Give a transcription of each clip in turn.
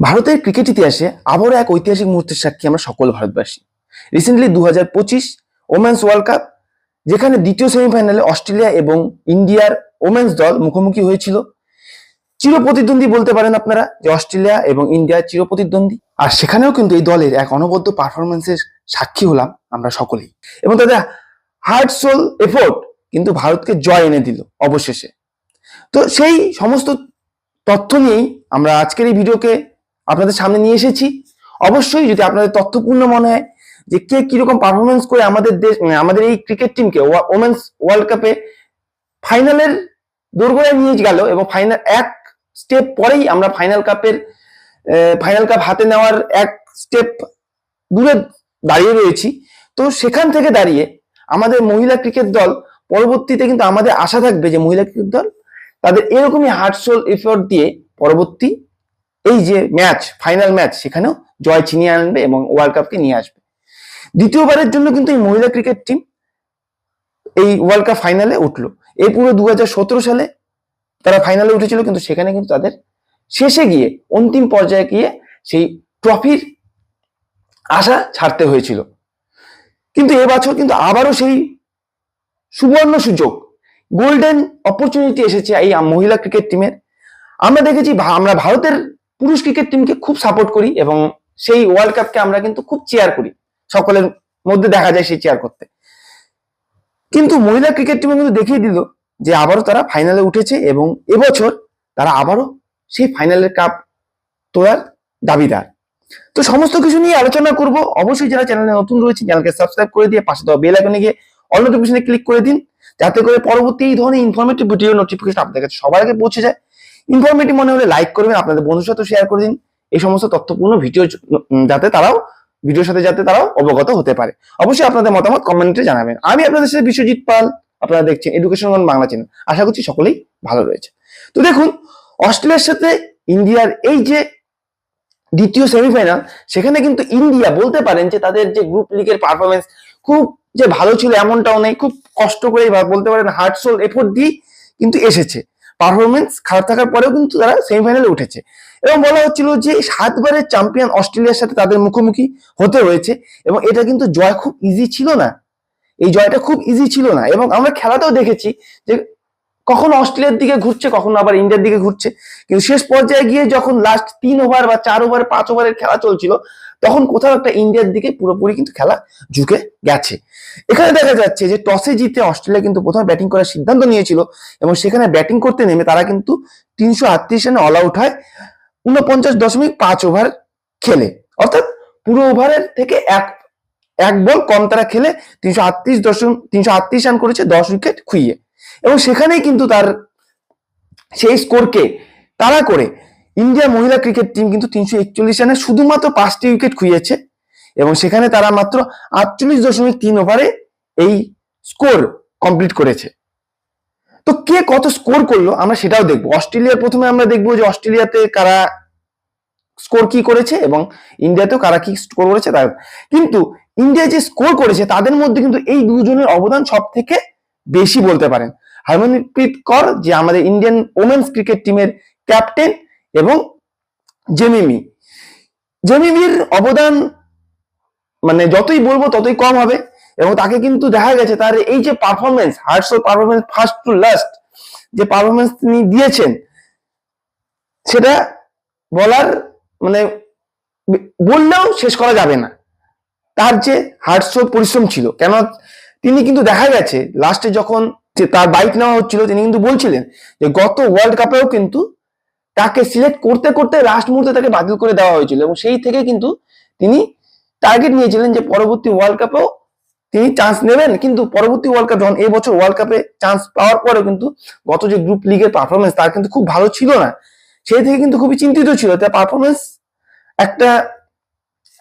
ভারতের ক্রিকেট ইতিহাসে আবারও এক ঐতিহাসিক মুহূর্তের সাক্ষী আমরা সকল ভারতবাসী। রিসেন্টলি দু হাজার পঁচিশ ওমেন্স ওয়ার্ল্ড কাপ যেখানে দ্বিতীয় সেমিফাইনালে অস্ট্রেলিয়া এবং ইন্ডিয়ার ওমেন্স দল মুখোমুখি হয়েছিল। চিরপ্রতিদ্বন্দ্বী বলতে পারেন আপনারা যে অস্ট্রেলিয়া এবং ইন্ডিয়ার চিরপ্রতিদ্বন্দ্বী। আর সেখানেও কিন্তু এই দলের এক অনবদ্য পারফরমেন্সের সাক্ষী হলাম আমরা সকলেই। এবং তাদের হার্ট সোল এফোর্ট কিন্তু ভারতকে জয় এনে দিল অবশেষে। তো সেই সমস্ত তথ্য নিয়েই আমরা আজকের এই ভিডিওকে আপনাদের সামনে নিয়ে এসেছি। অবশ্যই যদি আপনাদের তথ্যপূর্ণ মনে হয় যে কে কীরকম পারফরমেন্স করে আমাদের দেশ মানে আমাদের এই ক্রিকেট টিমকে ওমেন্স ওয়ার্ল্ড কাপে ফাইনালের দোরগোড়ায় নিয়ে গেল এবং ফাইনাল এক স্টেপ পরেই আমরা ফাইনাল কাপের ফাইনাল কাপ হাতে নেওয়ার এক স্টেপ দূরে দাঁড়িয়ে রয়েছি। তো সেখান থেকে দাঁড়িয়ে আমাদের মহিলা ক্রিকেট দল পরবর্তীতে কিন্তু আমাদের আশা থাকবে যে মহিলা ক্রিকেট দল তাদের এরকমই হার্টসোল এফোর্ট দিয়ে পরবর্তী এই যে ম্যাচ ফাইনাল ম্যাচ সেখানেও জয় ছিনিয়ে আনবে এবং ওয়ার্ল্ড কাপকে নিয়ে আসবে। দ্বিতীয়বারের জন্য কিন্তু এই মহিলা ক্রিকেট টিম এই ওয়ার্ল্ড কাপ ফাইনালে উঠল। এই পুরো দুহাজার সতেরো সালে তারা ফাইনালে উঠেছিল, কিন্তু সেখানে কিন্তু তাদের শেষে গিয়ে, অন্তিম পর্যায়ে গিয়ে সেই ট্রফির আশা ছাড়তে হয়েছিল। কিন্তু এবছর কিন্তু আবারও সেই সুবর্ণ সুযোগ গোল্ডেন অপরচুনিটি এসেছে এই মহিলা ক্রিকেট টিমের আমরা দেখেছি আমরা ভারতের পুরুষ ক্রিকেট টিমকে খুব সাপোর্ট করি এবং সেই ওয়ার্ল্ড কাপকে আমরা কিন্তু খুব চেয়ার করি। সকলের মধ্যে দেখা যায় সেই চেয়ার করতে। কিন্তু মহিলা ক্রিকেট টিমে কিন্তু দেখিয়ে দিল যে আবারও তারা ফাইনালে উঠেছে এবং এবছর তারা আবারও সেই ফাইনালের কাপ তোলার দাবিদার। তো সমস্ত কিছু নিয়ে আলোচনা করব। অবশ্যই যারা চ্যানেলে নতুন রয়েছে চ্যানেলকে সাবস্ক্রাইব করে দিয়ে পাশে দেওয়া বেল আইকনে গিয়ে অল নোটিফিকেশনে ক্লিক করে দিন। যাতে করে পরবর্তী এই ধরনের ইনফরমেটিভ ভিডিও নোটিফিকেশন আপনাদের কাছে সবার আগে পৌঁছে যায়। ইনফরমেটিভ মনে হলে লাইক করবেন, আপনাদের বন্ধুর সাথে শেয়ার করে দিন। এই সমস্ত তথ্যপূর্ণ ভিডিও যাতে তারাও ভিডিওর সাথে যাতে তারাও অবগত হতে পারে। অবশ্যই আপনাদের মতামত কমেন্টে জানাবেন। আমি আপনাদের সাথে বিশ্বজিৎ পাল, আপনারা দেখছেন এডুকেশন বাংলা চ্যানেল আশা করছি সকলেই ভালো রয়েছে। তো দেখুন, অস্ট্রেলিয়ার সাথে ইন্ডিয়ার এই যে দ্বিতীয় সেমিফাইনাল সেখানে কিন্তু ইন্ডিয়া বলতে পারেন যে তাদের যে গ্রুপ লিগের পারফরমেন্স খুব যে ভালো ছিল এমনটাও নেই। খুব কষ্ট করে বলতে পারেন হার্ট সোল এফোর্ট দিয়ে কিন্তু এসেছে। পারফরমেন্স খারাপ থাকার পরেও কিন্তু তারা সেমিফাইনালে উঠেছে। এবং বলা হচ্ছিল যে সাতবারের চ্যাম্পিয়ন অস্ট্রেলিয়ার সাথে তাদের মুখোমুখি হতে হয়েছে এবং এটা কিন্তু জয় খুব ইজি ছিল না। এই জয়টা খুব ইজি ছিল না এবং আমরা খেলাতেও দেখেছি যে কখনো অস্ট্রেলিয়ার দিকে ঘুরছে, কখনো আবার ইন্ডিয়ার দিকে ঘুরছে। কিন্তু শেষ পর্যায়ে গিয়ে যখন লাস্ট তিন ওভার বা চার ওভার পাঁচ ওভারের খেলা চলছিল তখন কোথাও একটা ইন্ডিয়ার দিকে পুরোপুরি কিন্তু খেলা ঝুঁকে গেছে। এখানে দেখা যাচ্ছে যে টসে জিতে অস্ট্রেলিয়া কিন্তু প্রথমে ব্যাটিং করার সিদ্ধান্ত নিয়েছিল এবং সেখানে ব্যাটিং করতে নেমে তারা কিন্তু তিনশো আটত্রিশ রানে অল আউট হয়, উনপঞ্চাশ দশমিক পাঁচ ওভার খেলে। অর্থাৎ পুরো ওভারের থেকে এক এক বল কম তারা খেলে তিনশো আটত্রিশ দশমিক, তিনশো আটত্রিশ রান করেছে দশ উইকেট খুইয়ে। এবং সেখানেই কিন্তু তার সেই স্কোরকে তারা করে ইন্ডিয়া মহিলা ক্রিকেট টিম কিন্তু তিনশো একচল্লিশ রানে শুধুমাত্র পাঁচটি উইকেট খুইয়েছে এবং সেখানে তারা মাত্র আটচল্লিশ দশমিক তিন ওভারে এই স্কোর কমপ্লিট করেছে। তো কে কত স্কোর করল আমরা সেটাও দেখব। অস্ট্রেলিয়ার প্রথমে আমরা দেখব যে অস্ট্রেলিয়াতে কারা স্কোর কি করেছে এবং ইন্ডিয়াতেও কারা কি স্কোর করেছে তার। কিন্তু ইন্ডিয়া যে স্কোর করেছে তাদের মধ্যে কিন্তু এই দুজনের অবদান সব থেকে বেশি বলতে পারেন। হারমনপ্রীত কর যে আমাদের ইন্ডিয়ান ওমেন্স ক্রিকেট টিমের ক্যাপ্টেন এবং জেমিমি। জেমিমির অবদান মানে যতই বলব ততই কম হবে এবং তাকে কিন্তু দেখা গেছে তার এই যে performance heart soul performance first to last যে পারফরমেন্স তিনি দিয়েছেন, সেটা বলার মানে বললেও শেষ করা যাবে না। তার যে হার্টসোল পরিশ্রম ছিল, কেন তিনি কিন্তু দেখা গেছে লাস্টে যখন তার বাইক নেওয়া হচ্ছিল, তিনি কিন্তু বলছিলেন যে গত ওয়ার্ল্ড কাপেও কিন্তু তাকে সিলেক্ট করতে করতে লাস্ট মুহূর্তে তাকে বাতিল করে দেওয়া হয়েছিল এবং সেই থেকে কিন্তু তিনি টার্গেট নিয়েছিলেন যে পরবর্তী ওয়ার্ল্ড কাপেও তিনি চান্স নেবেন। কিন্তু পরবর্তী ওয়ার্ল্ড কাপ যখন এই বছর ওয়ার্ল্ড কাপে চান্স পাওয়ার পরেও কিন্তু গত যে গ্রুপ লিগের পারফরমেন্স তার কিন্তু খুব ভালো ছিল না। সেই থেকে কিন্তু খুবই চিন্তিত ছিল তার পারফরমেন্স একটা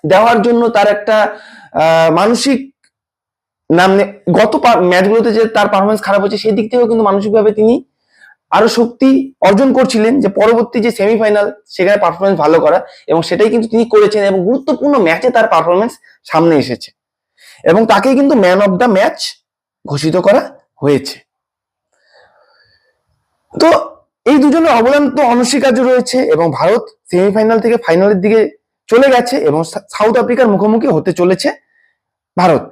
দেওয়ার জন্য তার একটা মানসিক নাম গত ম্যাচগুলোতে যে তার পারফরমেন্স খারাপ হচ্ছে সেই দিক থেকেও কিন্তু মানসিকভাবে তিনি আরও শক্তি অর্জন করছিলেন যে পরবর্তী যে সেমিফাইনাল সেখানে পারফরমেন্স ভালো করা এবং সেটাই কিন্তু তিনি করেছেন এবং গুরুত্বপূর্ণ ম্যাচে তার পারফরমেন্স সামনে এসেছে। এবং তাকে কিন্তু ম্যান অফ দ্য ম্যাচ ঘোষিত করা হয়েছে। তো এই দুজনের অবদান তো অনস্বীকার্য রয়েছে এবং ভারত সেমিফাইনাল থেকে ফাইনালের দিকে চলে গেছে এবং সাউথ আফ্রিকার মুখোমুখি হতে চলেছে ভারত।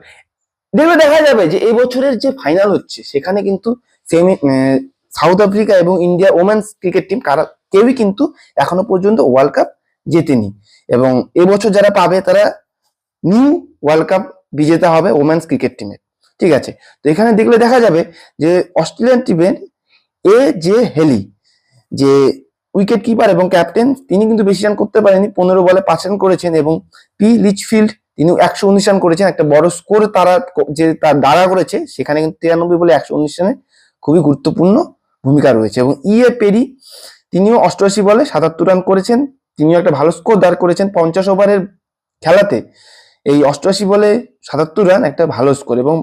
দেখবে দেখা যাবে যে এই বছরের যে ফাইনাল হচ্ছে, সেখানে কিন্তু সেমি সাউথ আফ্রিকা এবং ইন্ডিয়া ওমেন্স ক্রিকেট টিম কারা, কেউই কিন্তু এখনও পর্যন্ত ওয়ার্ল্ড কাপ জেতেনি। এবং এবছর যারা পাবে, তারা নিউ ওয়ার্ল্ড কাপ বিজেতা হবে ওমেন্স ক্রিকেট টিমের ঠিক আছে? তো এখানে দেখলে দেখা যাবে যে অস্ট্রেলিয়ান টিমের এ জে হেলি যে উইকেট কিপার এবং ক্যাপ্টেন তিনি কিন্তু বেশি রান করতে পারেনি। পনেরো বলে পাঁচ রান করেছেন এবং পি লিচফিল্ড তিনি একশো উনিশ রান করেছেন। একটা বড় স্কোর তারা, যে তার দ্বারা করেছে, সেখানে কিন্তু তিরানব্বই বলে একশো উনিশ রানে খুবই গুরুত্বপূর্ণ ভূমিকা রয়েছে এবং ইয়ে পেরি তিনিও অষ্টআশি বলে সাতাত্তর রান করেছেন, তিনিও একটা ভালো স্কোর দাঁড় করেছেন পঞ্চাশ ওভারের খেলাতে। এই অষ্টআশি বলে সাতাত্তর রান একটা ভালো স্কোর এবং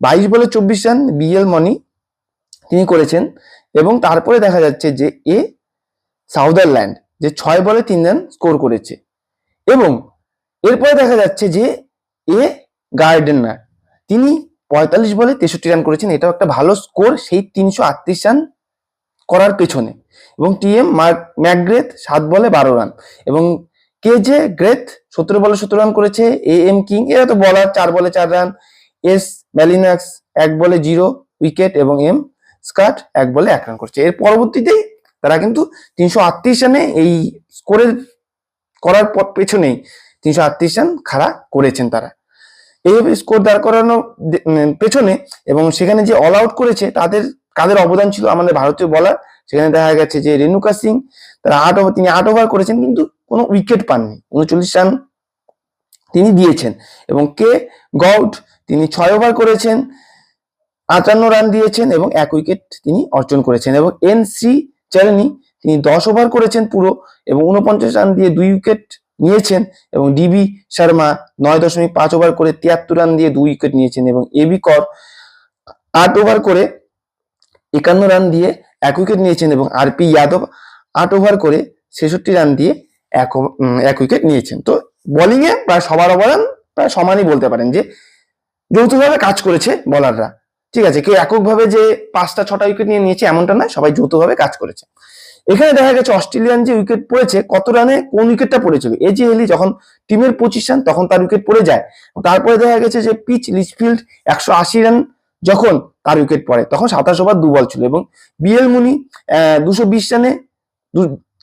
বাইশ বলে চব্বিশ রান বিএল মনি তিনি করেছেন এবং তারপরে দেখা যাচ্ছে যে এ সাউদারল্যান্ড যে ছয় বলে তিন রান স্কোর করেছে। এবং এরপরে দেখা যাচ্ছে যে এ গার্ডেনার তিনি পঁয়তাল্লিশ বলে তেষট্টি রান করেছেন, এটাও একটা ভালো স্কোর সেই তিনশো আটত্রিশ রান করার পেছনে। এবং টি এম ম্যাকগ্রেথ সাত বলে বারো রান। এবং কে জে গ্রেথ সতেরো বলে সতেরো রান করেছে। এ এম কিং এরা তো বলার চার বলে চার রান। এস ম্যালিনাক্স এক বলে জিরো উইকেট এবং এম স্কাট এক বলে এক রান করছে। এর পরবর্তীতেই তারা কিন্তু তিনশো আটত্রিশ রানে এই স্কোরের করার পর পেছনেই তিনশো আটত্রিশ রান খাড়া করেছেন তারা। এইভাবে স্কোর দাঁড় উম, পেছনে এবং সেখানে যে অল আউট করেছে তাদের কাদের অবদান ছিল আমাদের ভারতীয় বলার সেখানে দেখা গেছে যে রেণুকা সিং, তারা আট ওভার তিনি আট ওভার করেছেন, কিন্তু কোনো উইকেট পাননি। উনচল্লিশ রান তিনি দিয়েছেন। এবং কে? গৌড, তিনি ছয় ওভার করেছেন, আটান্ন রান দিয়েছেন এবং এক উইকেট তিনি অর্জন করেছেন। এবং এন সি চারনি তিনি দশ ওভার করেছেন পুরো এবং উনপঞ্চাশ রান দিয়ে দুই উইকেট নিয়েছেন এবং ডিবি শর্মা নয় দশমিক পাঁচ ওভার করে তিয়াত্তর রান দিয়ে দুই উইকেট নিয়েছেন এবং এবি কর আট ওভার করে একান্ন রান দিয়ে এক উইকেট নিয়েছেন এবং আরপি যাদব আট ওভার করে ছেষট্টি রান দিয়ে এক এক উইকেট নিয়েছেন। তো বলিংয়ে প্রায় সবার অবদান প্রায় সমানই বলতে পারেন যে যৌথভাবে কাজ করেছে বলাররা ঠিক আছে, কেউ এককভাবে যে পাঁচটা, ছটা উইকেট নিয়ে নিয়েছে এমনটা নয়, সবাই যৌথভাবে কাজ করেছে। এখানে দেখা গেছে অস্ট্রেলিয়ান যে উইকেট পড়েছে, কত রানে কোন উইকেটটা পড়েছিল? এ যে এলি যখন টিমের পঁচিশ রান তখন তার উইকেট পড়ে যায়। তারপরে দেখা গেছে যে পিচ লিচফিল্ড একশো আশি রান যখন তার উইকেট পড়ে? তখন সাতাশ ওভার দু বল ছিল এবং বিএল মুনি দুশো বিশ রানে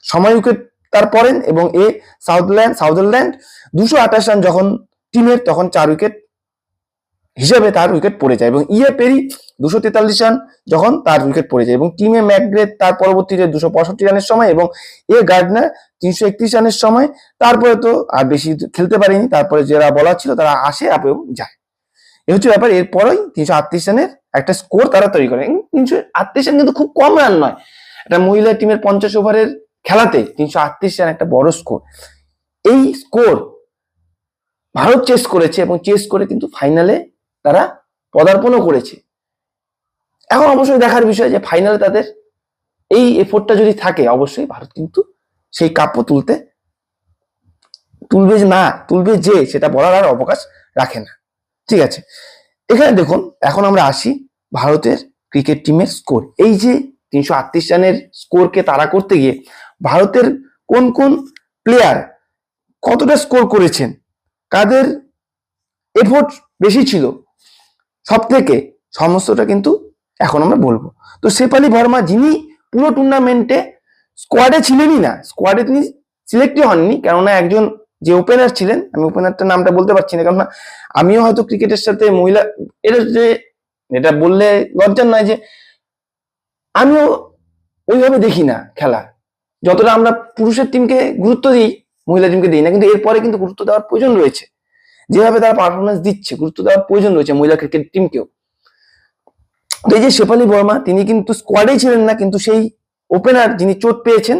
সময় উইকেট তার পড়েন এবং এ সাউথল্যান্ড সাউদারল্যান্ড দুশো আঠাশ রান যখন টিমের তখন চার উইকেট হিসেবে তার উইকেট পড়ে যায় এবং ইয়ে পেরি দুশো তেতাল্লিশ রান যখন তার উইকেট পড়ে যায় এবং টিমে ম্যাকগ্রেথ তার পরবর্তীতে দুশো পঁয়ষট্টি রানের সময় এবং এ গার্ডনার তিনশো একত্রিশ রানের সময়। তারপরে তো আর বেশি খেলতে পারেনি, তারপরে যারা বলার ছিল তারা আসে এবং যায়। এ হচ্ছে ব্যাপার, এরপরেই তিনশো আটত্রিশ রানের একটা স্কোর তারা তৈরি করে। তিনশো আটত্রিশ রান কিন্তু খুব কম রান নয়। একটা মহিলা টিমের পঞ্চাশ ওভারের খেলাতে তিনশো আটত্রিশ রান একটা বড় স্কোর এই স্কোর ভারত চেস করেছে এবং চেস করে কিন্তু ফাইনালে তারা পদার্পণও করেছে। এখন অবশ্যই দেখার বিষয় যে ফাইনালে তাদের এই এফোর্টটা যদি থাকে, অবশ্যই ভারত কিন্তু সেই কাপ্য তুলতে, তুলবে না, তুলবে যে, সেটা বলার আর অবকাশ রাখে না। ঠিক আছে। এখানে দেখুন, এখন আমরা আসি ভারতের ক্রিকেট টিমের স্কোর এই যে তিনশো আটত্রিশ রানের স্কোরকে তাড়া করতে গিয়ে ভারতের কোন কোন প্লেয়ার কতটা স্কোর করেছেন? কাদের এফোর্ট বেশি ছিল? সব থেকে সমস্তটা কিন্তু এখন আমরা বলব। তো শেফালি ভার্মা যিনি পুরো টুর্নামেন্টে স্কোয়াডে ছিলেনই না স্কোয়াডে তিনি সিলেক্টই হননি, কেননা একজন যে ওপেনার ছিলেন, আমি ওপেনারটার নামটা বলতে পারছি না, কেননা আমিও হয়তো ক্রিকেটের সাথে মহিলা, এটা যে, এটা বললে লজ্জার নয় যে, আমিও ওইভাবে দেখি না খেলা। যতটা আমরা পুরুষের টিমকে গুরুত্ব দিই, মহিলা টিমকে দিই না, কিন্তু এরপরে কিন্তু গুরুত্ব দেওয়ার প্রয়োজন রয়েছে। যেভাবে তারা পারফরমেন্স দিচ্ছে, গুরুত্ব দেওয়ার প্রয়োজন রয়েছে মহিলা ক্রিকেট টিমকেও এই যে শেফালি বর্মা, তিনি কিন্তু স্কোয়াডেই ছিলেন না, কিন্তু সেই ওপেনার যিনি চোট পেয়েছেন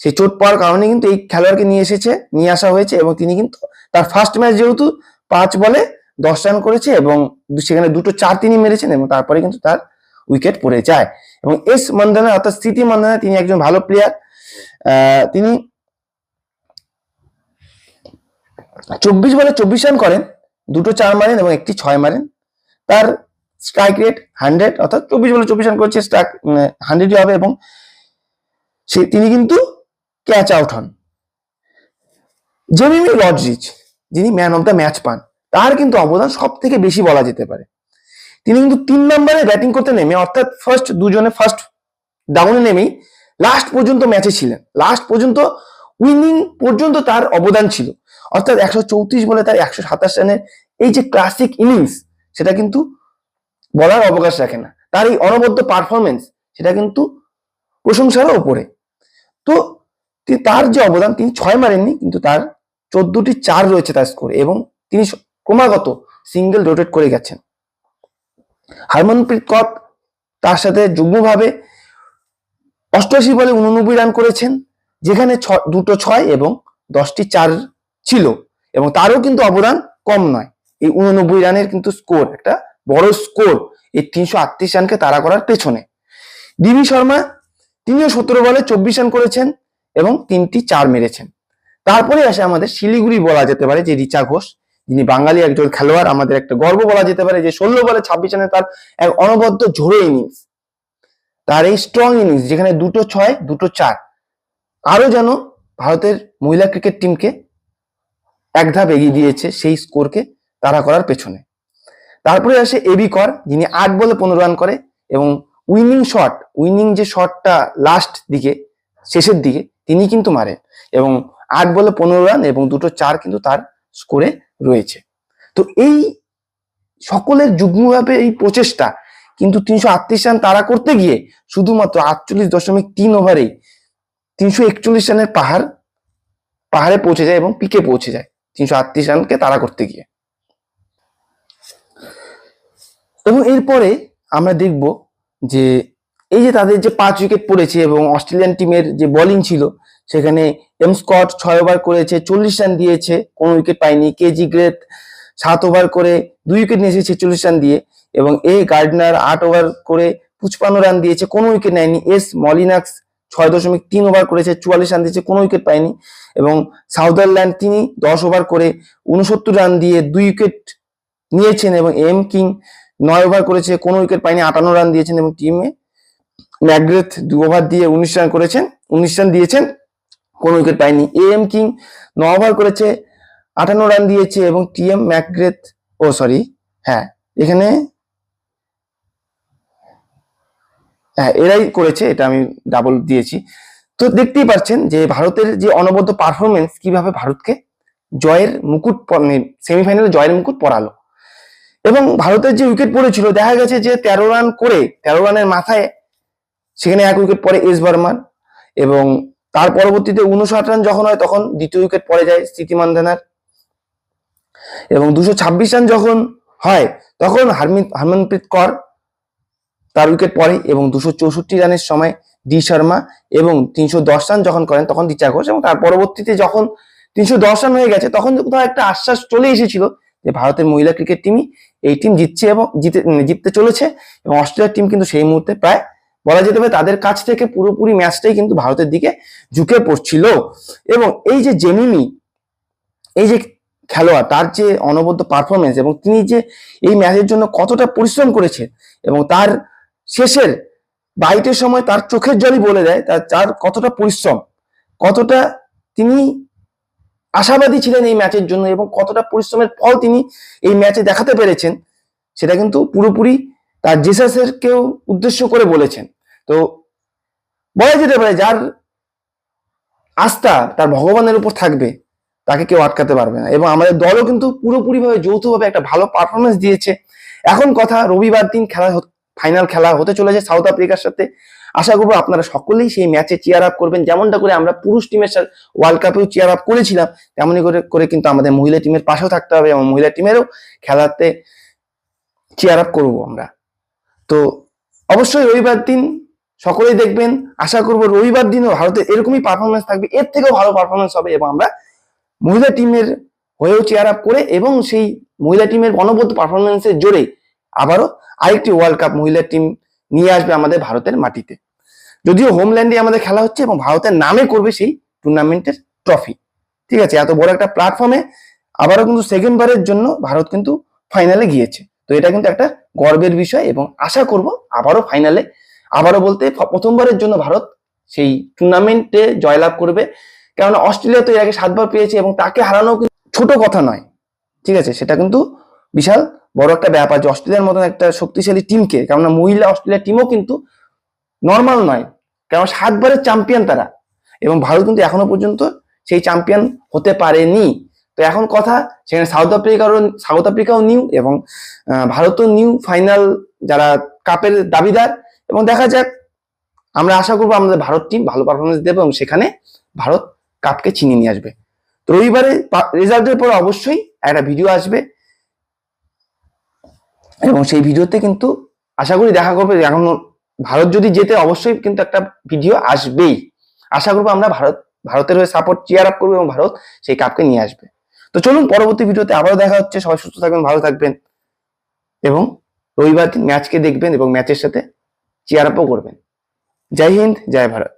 সেই চোট পাওয়ার কারণে কিন্তু এই খেলোয়াড়কে নিয়ে এসেছে, নিয়ে আসা হয়েছে এবং তিনি কিন্তু তার ফার্স্ট ম্যাচ যেহেতু পাঁচ বলে দশ রান করেছে এবং সেখানে দুটো চার তিনি মেরেছেন এবং তারপরে কিন্তু তার উইকেট পড়ে যায়। এবং এস মন্দানা অর্থাৎ স্মৃতি মন্দানা তিনি একজন ভালো প্লেয়ার তিনি চব্বিশ বলে চব্বিশ রান করেন, দুটো চার মারেন এবং একটি ছয় মারেন। তার স্ট্রাইক রেট হান্ড্রেড অর্থাৎ চব্বিশ বলে চব্বিশ রান করছে স্ট্রাইক হান্ড্রেডই হবে এবং সে তিনি কিন্তু ক্যাচ আউট হন। জেমিমি রডরিচ যিনি ম্যান অফ দ্য ম্যাচ পান, তার কিন্তু অবদান সব থেকে বেশি বলা যেতে পারে। তিনি কিন্তু তিন নম্বরে ব্যাটিং করতে নেমে, অর্থাৎ ফার্স্ট দুজনে ফার্স্ট ডাউনে নেমেই লাস্ট পর্যন্ত ম্যাচে ছিলেন। লাস্ট পর্যন্ত উইনিং পর্যন্ত তার অবদান ছিল। অর্থাৎ একশো চৌত্রিশ বলে তার একশো সাতাশ রানের এই যে ক্লাসিক ইনিংস সেটা কিন্তু বলার অবকাশ রাখে না। তার এই অনবদ্য পারফরমেন্স সেটা কিন্তু প্রশংসারও ওপরে তো তি- তার যে অবদান, তিনি ছয় মারেননি, কিন্তু তার চোদ্দটি চার রয়েছে তার স্কোর এবং তিনি ক্রমাগত সিঙ্গেল রোটেট করে গেছেন। হারমনপ্রীত কর তার সাথে যুগ্মভাবে অষ্টআশি বলে উননব্বই রান করেছেন, যেখানে দুটো ছয় এবং দশটি চার ছিল এবং তারও কিন্তু অবদান কম নয়। এই উননব্বই রানের কিন্তু স্কোর একটা বড় স্কোর এই তিনশো আটত্রিশ রানকে তাড়া করার পেছনে। ডিবি শর্মা তিনিও সতেরো বলে চব্বিশ রান করেছেন এবং তিনটি চার মেরেছেন। তারপরে আসে আমাদের শিলিগুড়ি বলা যেতে পারে যে রিচা ঘোষ। যিনি বাঙালি একজন খেলোয়াড়, আমাদের একটা গর্ব বলা যেতে পারে যে ষোলো বলে ছাব্বিশ রানে তার এক অনবদ্য ঝোড়ো ইনিংস, তার এই স্ট্রং ইনিংস যেখানে দুটো ছয়, দুটো চার আরও যেন ভারতের মহিলা ক্রিকেট টিমকে এক ধাপ এগিয়ে দিয়েছে সেই স্কোরকে তারা করার পেছনে। তারপরে আসে এবি কর, যিনি আট বলে পনেরো রান করে এবং উইনিং শট উইনিং যে শটটা লাস্ট দিকে, শেষের দিকে তিনি কিন্তু মারেন এবং আট বলে পনেরো রান এবং দুটো চার কিন্তু তার স্কোরে রয়েছে। তো এই সকলের যুগ্মভাবে এই প্রচেষ্টা কিন্তু তিনশো আটত্রিশ রান তারা করতে গিয়ে শুধুমাত্র আটচল্লিশ দশমিক তিন ওভারেই তিনশো একচল্লিশ রানের পাহাড়, পাহাড়ে পৌঁছে যায় এবং পিকে পৌঁছে যায় তিনশো আটত্রিশ রানকে তাড়া করতে গিয়ে। এবং এরপরে আমরা দেখব যে এই যে তাদের যে পাঁচ উইকেট পড়েছে এবং অস্ট্রেলিয়ান টিমের যে বোলিং ছিল, সেখানে এম স্কট ছয় ওভার করেছে, চল্লিশ রান দিয়েছে, কোনো উইকেট পায়নি। কেজি গ্রেথ সাত ওভার করে দুই উইকেট নিয়েছে ছেচল্লিশ রান দিয়ে এবং এ গার্ডনার আট ওভার করে পুচপান্ন রান দিয়েছে, কোনো উইকেট নেয়নি। এস মলিনাক্স ছয় দশমিক তিন ওভার করেছে, চুয়াল্লিশ রান দিয়েছে, কোনো উইকেট পায়নি এবং সাউদারল্যান্ড তিনি দশ ওভার করে উনসত্তর রান দিয়ে দুই উইকেট নিয়েছেন এবং এম কিং নয় ওভার করেছে, কোনো উইকেট পায়নি, আটান্ন রান দিয়েছেন এবং টিমে ম্যাগ্রেথ দু ওভার দিয়ে উনিশ রান করেছেন, উনিশ রান দিয়েছেন, কোনো উইকেট পায়নি। এ এম কিং ন ওভার করেছে, আটান্ন রান দিয়েছে এবং টি এম ম্যাকগ্রেথ, ও সরি হ্যাঁ এখানে হ্যাঁ এরাই করেছে, এটা আমি ডাবল দিয়েছি। তো দেখতেই পাচ্ছেন যে ভারতের যে অনবদ্য পারফরমেন্স কীভাবে ভারতকে জয়ের মুকুট সেমিফাইনালে জয়ের মুকুট পরালো। এবং ভারতের যে উইকেট পড়েছিল, দেখা গেছে যে তেরো রান করে, তেরো রানের মাথায় সেখানে এক উইকেট পরে এস বর্মান এবং তার পরবর্তীতে উনষাট রান যখন হয় তখন দ্বিতীয় উইকেট পড়ে যায় স্মৃতি মান্ধানার। এবং দুশো ছাব্বিশ রান যখন হয় তখন হারমিন, হরমনপ্রীত কর তার উইকেট পড়ে এবং দুশো চৌষট্টি রানের সময় ডি শর্মা এবং তিনশো দশ রান যখন করেন তখন রিচা ঘোষ এবং তার পরবর্তীতে যখন তিনশো দশ রান হয়ে গেছে তখন কোথাও একটা আশ্বাস চলে এসেছিল যে ভারতের মহিলা ক্রিকেট টিমই এই টিম জিতছে এবং জিতে, জিততে চলেছে এবং অস্ট্রেলিয়ার টিম কিন্তু সেই মুহূর্তে প্রায় বলা যেতে পারে তাদের কাছ থেকে পুরোপুরি ম্যাচটাই কিন্তু ভারতের দিকে ঝুঁকে পড়ছিল। এবং এই যে জেমিনি এই যে খেলোয়াড়, তার যে অনবদ্য পারফরমেন্স এবং তিনি যে এই ম্যাচের জন্য কতটা পরিশ্রম করেছে এবং তার শেষের বাইটের সময় তার চোখের জলই বলে দেয় তার তার কতটা পরিশ্রম, কতটা তিনি আশাবাদী ছিলেন এই ম্যাচের জন্য এবং কতটা পরিশ্রমের ফল তিনি এই ম্যাচে দেখাতে পেরেছেন, সেটা কিন্তু পুরোপুরি তার জেসাসের কেউ উদ্দেশ্য করে বলেছেন। তো বলা যেতে পারে যার আস্থা তার ভগবানের উপর থাকবে, তাকে কেউ আটকাতে পারবে না। এবং আমাদের দলও কিন্তু পুরোপুরিভাবে যৌথভাবে একটা ভালো পারফরমেন্স দিয়েছে। এখন কথা রবিবার দিন খেলা ফাইনাল খেলা হতে চলেছে সাউথ আফ্রিকার সাথে। আশা করব আপনারা সকলেই সেই ম্যাচে চেয়ার আপ করবেন। যেমনটা করে আমরা পুরুষ টিমের সাথে ওয়ার্ল্ড কাপেও চেয়ার আপ করেছিলাম, তেমনই করে করে কিন্তু আমাদের মহিলা টিমের পাশেও থাকতে হবে এবং মহিলা টিমেরও খেলাতে চেয়ার আপ করব আমরা। তো অবশ্যই রবিবার দিন সকলেই দেখবেন। আশা করব রবিবার দিনও ভারতের এরকমই পারফরমেন্স থাকবে। এর থেকেও ভালো পারফরমেন্স হবে এবং আমরা মহিলা টিমের হয়েও চেয়ার আপ করে এবং সেই মহিলা টিমের অনবদ্য পারফরমেন্সের জোরে আবারও আরেকটি ওয়ার্ল্ড কাপ মহিলা টিম নিয়ে আসবে আমাদের ভারতের মাটিতে। যদিও হোমল্যান্ডে আমাদের খেলা হচ্ছে এবং ভারতের নামে করবে সেই টুর্নামেন্টের ট্রফি ঠিক আছে, এত বড় একটা প্ল্যাটফর্মে আবারও কিন্তু সেকেন্ড বারের জন্য ভারত কিন্তু ফাইনালে গিয়েছে। তো এটা কিন্তু একটা গর্বের বিষয় এবং আশা করব আবারও ফাইনালে আবারও বলতে প্রথমবারের জন্য ভারত সেই টুর্নামেন্টে জয়লাভ করবে। কেননা অস্ট্রেলিয়া তো এর আগে সাতবার পেয়েছে এবং তাকে হারানো ছোট কথা নয়। ঠিক আছে? সেটা কিন্তু বিশাল বড় একটা ব্যাপার যে অস্ট্রেলিয়ার মতন একটা শক্তিশালী টিমকে, কেননা মহিলা অস্ট্রেলিয়ার টিমও কিন্তু নর্মাল নয়। কারণ সাতবারের চ্যাম্পিয়ন তারা। এবং ভারত কিন্তু এখনও পর্যন্ত সেই চ্যাম্পিয়ন হতে পারেনি। তো এখন কথা, সেখানে সাউথ আফ্রিকারও, সাউথ আফ্রিকাও নিউ এবং ভারতও নিউ ফাইনাল যারা কাপের দাবিদার এবং দেখা যাক, আমরা আশা করব আমাদের ভারত টিম ভালো পারফরমেন্স দেবে এবং সেখানে ভারত কাপকে ছিনিয়ে নিয়ে আসবে। তো রবিবারে রেজাল্টের পর অবশ্যই একটা ভিডিও আসবে। এবং সেই ভিডিওতে কিন্তু আশা করি দেখা করবে এখন ভারত যদি যেতে অবশ্যই কিন্তু একটা ভিডিও আসবেই। আশা করব আমরা ভারত, ভারতের হয়ে সাপোর্ট চেয়ার আপ করব এবং ভারত সেই কাপকে নিয়ে আসবে। তো চলুন পরবর্তী ভিডিওতে আবারও দেখা হচ্ছে। সবাই সুস্থ থাকবেন, ভালো থাকবেন এবং রবিবার ম্যাচকে দেখবেন এবং ম্যাচের সাথে চেয়ার করবেন। জয় হিন্দ জয় ভারত।